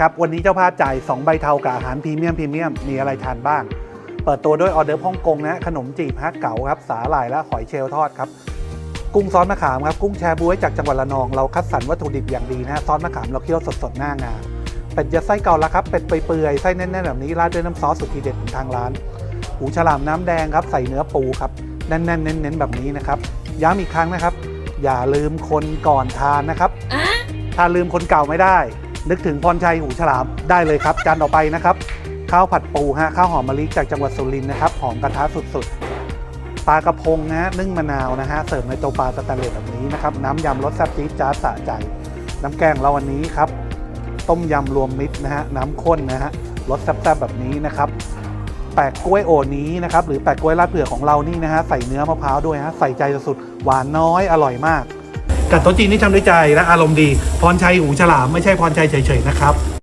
ครับวันนี้เจ้าภาพจ่าย 2 ใบเทากับอาหารพรีเมียมพรีเมียมมีอะไรทานบ้าง เปิดตัวด้วยออเดอร์ฮ่องกงนะขนมจีบฮักเก๋าครับสาหร่ายและหอยเชลล์ทอดครับกุ้งซอสมะขามครับกุ้งแชบ๊วยจากจังหวัดระนอง เราคัดสรรวัตถุดิบอย่างดีนะฮะซอสมะขามเราเคี่ยวสดๆหน้างานเป็ดยัดไส้เก่าละครับเป็ดเปื่อยๆไส้แน่นๆแบบนี้ราดด้วยน้ำซอสสุดทีเด็ดของทางร้านหูฉลามน้ำแดงครับใส่เนื้อปูครับแน่นๆเน้นๆแบบนี้นะครับย้ำอีกครั้งนะครับ อย่าลืมคนก่อนทานนะครับถ้าลืมคนเก่าไม่ได้ นึกถึงพรชัยหูฉลามได้เลยครับ จานต่อไปนะครับข้าวผัดปูฮะข้าวหอมมะลิจากจังหวัดสุรินทร์นะครับหอมกระทะสุดๆปลากระพงนะนึ่งมะนาวนะฮะเสิร์ฟในโตวปลาสแตนเลสแบบนี้นะครับน้ำยำรสแซ่บจี๊ดจ้าสะใจ น้ำแกงเราวันนี้ครับต้มยำรวมมิตรนะฮะน้ำข้นนะฮะรสแซ่บๆแบบนี้นะครับแปะกล้วยโอนี้นะครับหรือแปะกล้วยราดเผือกของเรานี่นะฮะใส่เนื้อมะพร้าวด้วยฮะใส่ใจสุดๆหวานน้อยอร่อยมาก จัดโต๊ะจีนที่ทำด้วยใจและอารมณ์ดี พรชัยหูฉลามไม่ใช่พรชัยเฉยๆนะครับ